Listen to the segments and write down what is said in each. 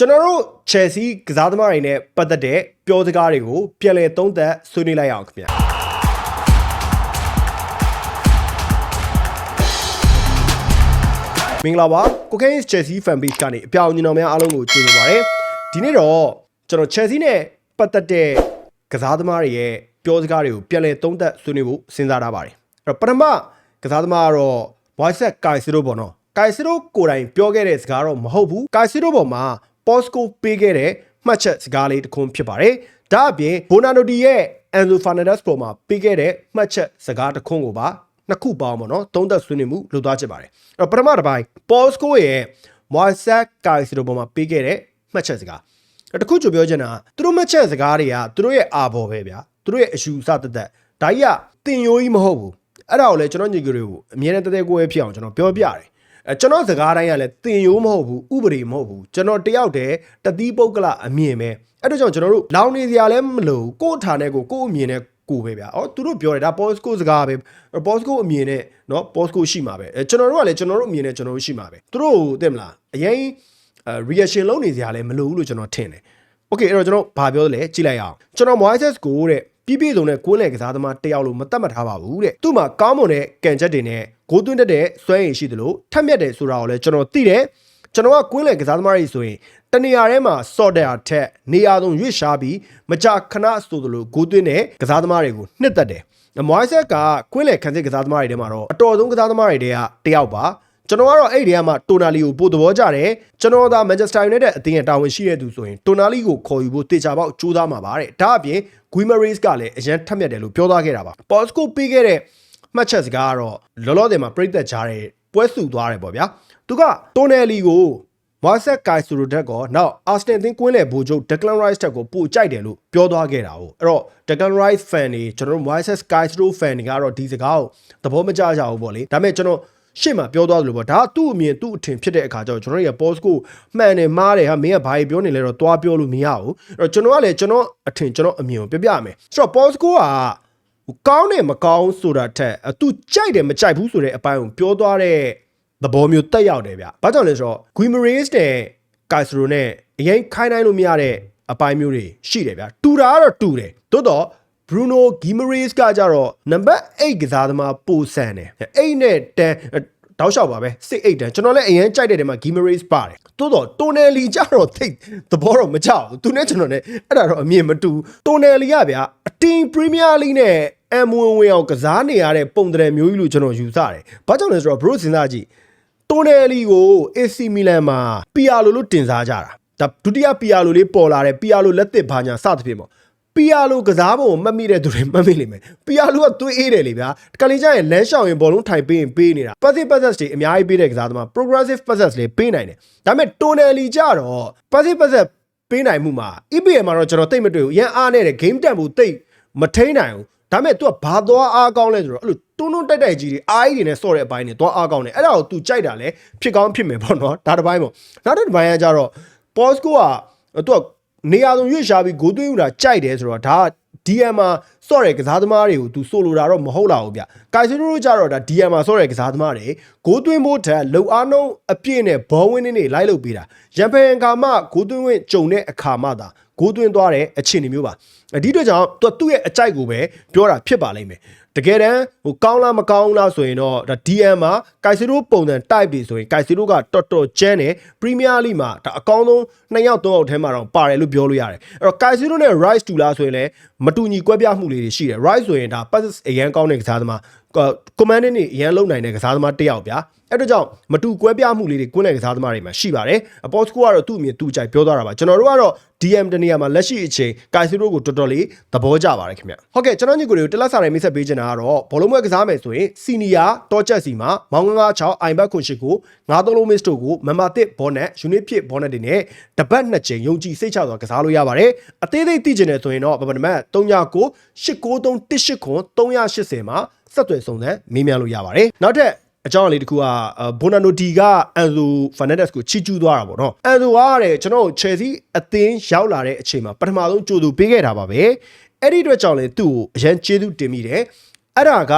ကျွန်တော်တို့ Chelsea ကစားသမားတွေနဲ့ပတ်သက်တဲ့ပြောစကားတွေကိုပြန်လည်သုံးသပ်ဆွေးနွေးလိုက်အောင်ခင်ဗျာမင်္ဂလာပါ Cocaine Chelsea fan page ကနေအပြောင်ညီတော်များအားလုံးကိုကြိုဆိုပါရစေဒီနေ့တော့ကျွန်တော် Chelsea နဲ့ပတ်သက်တဲ့ကစားသမားတွေရဲ့ပြောစကားတွေကိုပြန်လည်သုံးသပ်ဆွေးနွေးဖို့စဉ်းစားထားပါတယ်အဲ့တော့ပထမကစားသမားကတော့ Voice Kaisiro ပေါ့နော် Kaisiro ကိုယ်တိုင်ပြောခဲ့တဲ့စကားတော့မဟုတ်ဘူး Kaisiro ပေါ်မှာ Postco ပေးခဲ့တဲ့မှတ်ချက်စကားလေးတစ်ခုဖြစ်ပါတယ်ဒါအပြင် Bonanotti ရဲ့ Enzo Fernandez ပေါ်မှာပေးခဲ့တဲ့မှတ်ချက်စကားတစ်ခုကိုပါနှစ်ခုပေါင်းပေါ့နော်သုံးသက်ဆွေးနွေးမှုလုပ်သွားချင်ပါတယ်အဲ့တော့ပထမတစ်ပိုင်း Postco ရဲ့ Moises Kaisiro ပေါ်မှာပေးခဲ့တဲ့မှတ်ချက်စကားအဲ့တခုချိုပြောချင်တာသူတို့မှတ်ချက်စကားတွေကသူတို့ရဲ့အာဘော်ပဲဗျာသူတို့ရဲ့အယူအဆတသက်ဒါကြီးကတင်ယိုးကြီးမဟုတ်ဘူးအဲ့ဒါကိုလည်းကျွန်တော်ညီကတွေကိုအမြဲတမ်းတသက်ကိုယ်ဖြစ်အောင်ကျွန်တော်ပြောပြတယ်အဲ ကျွန်တော်စကားတိုင်းကလည်းတင်ယိုးမဟုတ်ဘူးဥပဒေမဟုတ်ဘူးကျွန်တော်တယောက်တည်းတတိပုဂ္ဂလအမြင်ပဲအဲ့တော့ကြောင့်ကျွန်တော်တို့လောင်နေစရာလည်းမလိုကိုယ့်ဌာနဲ့ကိုကိုယ့်အမြင်နဲ့ကိုပဲဗျာ။အော်သူတို့ပြောတယ်ဒါ Postco စကားပဲ။ Postco အမြင်နဲ့เนาะ Postco ရှိမှာပဲ။အဲကျွန်တော်တို့ကလည်းကျွန်တော်တို့အမြင်နဲ့ကျွန်တော်တို့ရှိမှာပဲ။သူတို့သိမလား။အရင် reaction လုပ်နေစရာလည်းမလိုဘူးလို့ကျွန်တော်ထင်တယ်။ Okay အဲ့တော့ကျွန်တော်ဘာပြောလဲကြည့်လိုက်အောင်။ကျွန်တော် Moises ကိုတဲ့ ပြည့်ပြည့်စုံတဲ့ကိုယ်နဲ့ကစားသမားတယောက်လို့မတတ်မှတ်ထားပါဘူးတဲ့။သူ့မှာကောင်းမွန်တဲ့ကံချက်တွေနဲ့ဂိုးသွင်းတတ်တဲ့စွမ်းရည်ရှိသလိုထက်မြက်တယ်ဆိုတာကိုလည်းကျွန်တော်သိတယ်။ကျွန်တော်ကကွင်းလယ်ကစားသမားတွေဆိုရင်တနေရာထဲမှာစော့တဲ့အထက်နေရာဆုံးရွေ့ရှားပြီးမကြခဏဆိုသလိုဂိုးသွင်းတဲ့ကစားသမားတွေကိုနှစ်သက်တယ်။မွိုင်းဆက်ကကွင်းလယ်ခံစစ်ကစားသမားတွေထဲမှာတော့အတော်ဆုံးကစားသမားတွေထဲကတယောက်ပါ။ ကျွန်တော်ကတော့အဲ့ဒီထဲမှာတိုနာလီကိုပို့သဘောကျတယ်ကျွန်တော်သာမန်ချက်စတာယူနိုက်တက်အသင်းရဲ့တာဝန်ရှိတဲ့သူဆိုရင်တိုနာလီကိုခေါ်ယူဖို့တေချာပေါက်ကြိုးစားမှာပါတဲ့ဒါအပြင်ဂွီမရေးစ်ကလည်းအရန်ထက်မြက်တယ်လို့ပြောသွားခဲ့တာပါပေါ်စကိုပေးခဲ့တဲ့မှတ်ချက်စကားကတော့လောလောဆယ်မှာပြိသက်ကြားတဲ့ပွဲစုသွားတယ်ပေါ့ဗျာသူကတိုနယ်လီကိုမာဆက်ကိုင်ဆူရိုတက်ကောနောက်အာစတန်သင်းကွင်းလေဘူချုပ်ဒက်ကလန်ရိုက်စ်တက်ကိုပို့ကြိုက်တယ်လို့ပြောသွားခဲ့တာ哦အဲ့တော့ဒက်ကလန်ရိုက်စ်ဖန်တွေကျွန်တော်တို့ Moises Castro fan တွေကတော့ဒီစကားကိုသဘောမကျကြဘူးပေါ့လေဒါပေမဲ့ကျွန်တော် ရှေ့မှာပြောသွားသလိုပေါ့ဒါကသူ့အမြင်သူ့အထင်ဖြစ်တဲ့အခါကျတော့ကျွန်တော်ရဲ့ post ကိုမှန်တယ်မှားတယ်ဟာမင်းကဘာကြီးပြောနေလဲတော့သွားပြောလို့မရဘူးအဲ့တော့ကျွန်တော်ကလည်းကျွန်တော်အထင်ကျွန်တော်အမြင်ကိုပြပြမယ်ဆိုတော့ post ကိုကကောင်းတယ်မကောင်းဆိုတာထက်သူကြိုက်တယ်မကြိုက်ဘူးဆိုတဲ့အပိုင်းကိုပြောသွားတဲ့သဘောမျိုးတက်ရောက်တယ်ဗျ။ဘာကြောင့်လဲဆိုတော့ Guimarães နဲ့ Castro နဲ့အရင်ခိုင်းနိုင်လို့မရတဲ့အပိုင်းမျိုးတွေရှိတယ်ဗျ။တူတာကတော့တူတယ်။သို့တော့ Bruno Guimarães ကကြတော့နံပါတ်8ကစားသမားပိုဆန်တယ်8နဲ့10တောက်လျှောက်ပါပဲ6 8တန်းကျွန်တော်လည်းအရင်ကြိုက်တဲ့တဲမှာ Guimarães ပါတယ်တိုးတော့တိုနယ်လီကြတော့ထိတ်သဘောတော့မကျဘူးသူနဲ့ကျွန်တော်နဲ့အဲ့ဒါတော့အမြင်မတူတိုနယ်လီကဗျာအတင်းပရီးမီးယားလိနဲ့အမ်ဝင်ဝင်အောင်ကစားနေရတဲ့ပုံတရမျိုးကြီးလို့ကျွန်တော်ယူဆတယ်ဘာကြောင့်လဲဆိုတော့ bro စဉ်းစားကြည့်တိုနယ်လီကို AC Milan မှာ PR လို့လို့တင်စားကြတာဒါဒုတိယ PR လို့လေးပေါ်လာတယ် PR လို့လက်သစ်ဘာညာစသဖြင့်ပေါ့ ပီယာလိုကစားပုံကိုမှတ်မိတဲ့သူတွေမှတ်မိလိမ့်မယ်ပီယာလိုကသွေးအေးတယ်လေဗျာကလေးကြရင်လမ်းရှောင်ရင်ဘောလုံးထိုင်ပေးရင်ပေးနေတာ passive passes တွေအများကြီးပေးတဲ့ကစားသမား progressive passes တွေပေးနိုင်တယ်ဒါပေမဲ့ tonally ကြတော့ passive passes ပေးနိုင်မှုမှာ EPL မှာတော့ကျွန်တော်တိတ်မတွေ့ဘူးအရင်အားနေတဲ့ game tempo တိတ်မထိန်နိုင်ဘူးဒါပေမဲ့ तू ကဘာသွားအားကောင်းလဲဆိုတော့အဲ့လိုတွန်းတွန်းတိုက်တိုက်ကြီးတွေအားကြီးတွေနဲ့ဆော့တဲ့အပိုင်းတွေသွားအားကောင်းတယ်အဲ့ဒါကို तू ကြိုက်တာလဲဖြစ်ကောင်းဖြစ်မယ်ပေါ့နော်ဒါတစ်ပိုင်းပေါ့နောက်တစ်ပိုင်းကကြတော့ Posco က तू က နေရာဆုံးရွေ့ရှာပြီးဂိုးသွင်းယူတာကြိုက်တယ်ဆိုတော့ဒါက DM မှာစော့တဲ့ကစားသမားတွေကိုသူဆိုလိုတာတော့မဟုတ်လာဘူးဗျ။ကိုင်စီရိုတို့ကြတော့ဒါ DM မှာစော့တဲ့ကစားသမားတွေဂိုးသွင်းဖို့ထက်လုံအားနှုံးအပြည့်နဲ့ဘောဝင်းနေနေလိုက်လုပ်ပေးတာ။ရန်ဖန်ကမှဂိုးသွင်းဝင်ကြုံတဲ့အခါမှသာ ဂိုးသွင်းသွားတဲ့အခြေအနေမျိုးပါ။ဒီအတွက်ကြောင့်သူသူ့ရဲ့အကြိုက်ကိုပဲပြောတာဖြစ်ပါလိမ့်မယ်။တကယ်တမ်းဟိုကောင်းလားမကောင်းလားဆိုရင်တော့ဒါ DM မှာကိုင်စီရိုပုံစံ type တွေဆိုရင်ကိုင်စီရိုကတော်တော်ကျန်းတယ်ပရီးမီးယားလိမှာဒါအကောင်းဆုံး2ယောက်3ယောက်ထဲမှာတော့ပါတယ်လို့ပြောလို့ရတယ်အဲ့တော့ကိုင်စီရိုနဲ့ Rice တူလားဆိုရင်လည်းမတူညီကွဲပြားမှုလေးတွေရှိတယ် Rice ဆိုရင်ဒါ pass အရန်ကောင်းတဲ့ကစားသမား commanding နေအရန်လုံနိုင်တဲ့ကစားသမားတစ်ယောက်ဗျာအဲ့တော့ကြောင့်မတူကွဲပြားမှုလေးတွေကွင်းလယ်ကစားသမားတွေမှာရှိပါတယ်အပေါ်စကိုကတော့သူ့အမြင်သူ့ကြိုက်ပြောသွားတာပါကျွန်တော်တို့ကတော့ DM တနေရာမှာလက်ရှိအချိန်ကိုင်စီရိုကိုတော်တော်လေးသဘောကျပါတယ်ခင်ဗျဟုတ်ကဲ့ကျွန်တော်ညီကိုတွေကိုတလက်စာတွေမိတ်ဆက်ပေးချင်တာကတော့ဘောလုံးပွဲကစားမယ်ဆိုရင်စီနီယာတောချက်စီမှာမောင်ငငါ6အိုင်ဘတ်ခွန်ရှိကို9သုံးလုံးမစ်တို့ကိုမမတစ်ဘောနက်ယူနစ်ဖြစ်ဘောနက်တွေနဲ့တပတ်နှစ်ချိန်ယုံကြည်စိတ်ချစွာကစားလို့ရပါတယ်အသေးသေးသိချင်တယ်ဆိုရင်တော့ဗဗနမတ်39 893 380မှာ ဆက်သွယ်စုံစမ်းမေးမြန်းလို့ရပါတယ်နောက်ထပ်အကြောင်းအလေးတစ်ခုကဘိုနာနိုတီကအန်ဇိုဖာနက်ဒက်စ်ကိုချီကျူးသွားတာပေါ့နော်အန်ဇိုကတဲ့ကျွန်တော်ချယ်ဆီအသင်းရောက်လာတဲ့အချိန်မှာပထမဆုံးကြိုးသူပေးခဲ့တာပါပဲအဲ့ဒီအတွက်ကြောင့်လေသူ့ကိုအရန်ကျေးဇူးတင်မိတယ်အဲ့ဒါက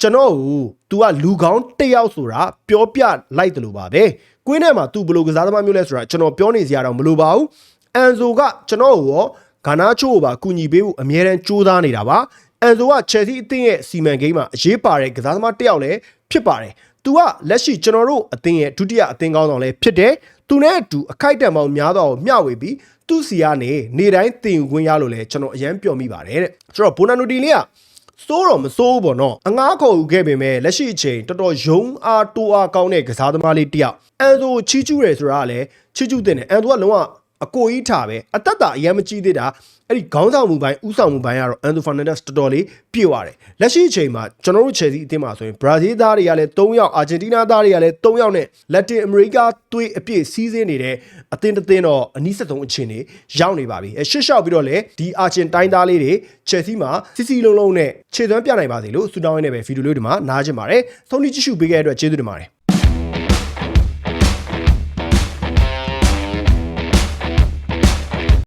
ကျွန်တော်ကို तू ကလူကောင်းတစ်ယောက်ဆိုတာပြောပြလိုက်တယ်လို့ပါပဲကွင်းထဲမှာသူဘယ်လိုကစားသမားမျိုးလဲဆိုတာကျွန်တော်ပြောနေစရာတော့မလိုပါဘူးအန်ဆိုကကျွန်တော်ကိုရောဂါနာချိုကိုပါကူညီပေးဖို့အမြဲတမ်းကြိုးစားနေတာပါ အန်ဆိုကချယ်ဆီအသင်းရဲ့စီမံကိန်းမှာအရေးပါတဲ့ကစားသမားတစ်ယောက်လည်းဖြစ်ပါတယ် သူကလက်ရှိကျွန်တော်တို့အသင်းရဲ့ဒုတိယအသင်းကောင်းဆောင်လည်းဖြစ်တယ်သူနဲ့အတူအခိုက်အတန့်ပေါင်းများသောမျှဝေပြီးသူ့စီကနေနေတိုင်းတင်ယူခွင့်ရလို့လဲကျွန်တော်အရန်ပျော်မိပါတယ်တဲ့ဆိုတော့ဘိုနာနိုတီလေးကစိုးတော့မစိုးဘူးပေါ့နော်အငားခေါ်ယူခဲ့ပေမဲ့လက်ရှိအချိန်တော်တော်ယုံအားတိုးအားကောင်းတဲ့ကစားသမားလေးတစ်ယောက်အန်ဆိုချီကျူးတယ်ဆိုတာကလည်းချီကျူးတဲ့နဲ့အန်ဆိုကလုံးဝ အကိုကြီးထားပဲအသက်တာအရင်မကြည့်သေးတာအဲ့ဒီခေါင်းဆောင်မှုပိုင်းဥဆောင်မှုပိုင်းကတော့အန်ဆိုဖာနန်ဒက်စ်တော်တော်လေးပြည့်သွားတယ်လက်ရှိအချိန်မှာကျွန်တော်တို့ချယ်ဆီအသင်းမှာဆိုရင်ဘရာဇီးသားတွေကလည်း3ယောက်အာဂျင်တီးနားသားတွေကလည်း3ယောက်နဲ့လက်တင်အမေရိကသွေးအပြည့်စီးစင်းနေတဲ့အသင်းတစ်သင်းတော့အနည်းဆက်ဆုံးအခြေအနေရောက်နေပါပြီအဲရှစ်လျှောက်ပြီးတော့လေဒီအာဂျင်တိုင်းသားလေးတွေချယ်ဆီမှာစီစီလုံးလုံးနဲ့ခြေသွမ်းပြနိုင်ပါစေလို့ဆုတောင်းရင်းနဲ့ပဲဗီဒီယိုလေးဒီမှာနားကျင်ပါတယ်ဆုံးဖြတ်ကြည့်ရှုပေးခဲ့တဲ့အတွက်ကျေးဇူးတင်ပါတယ်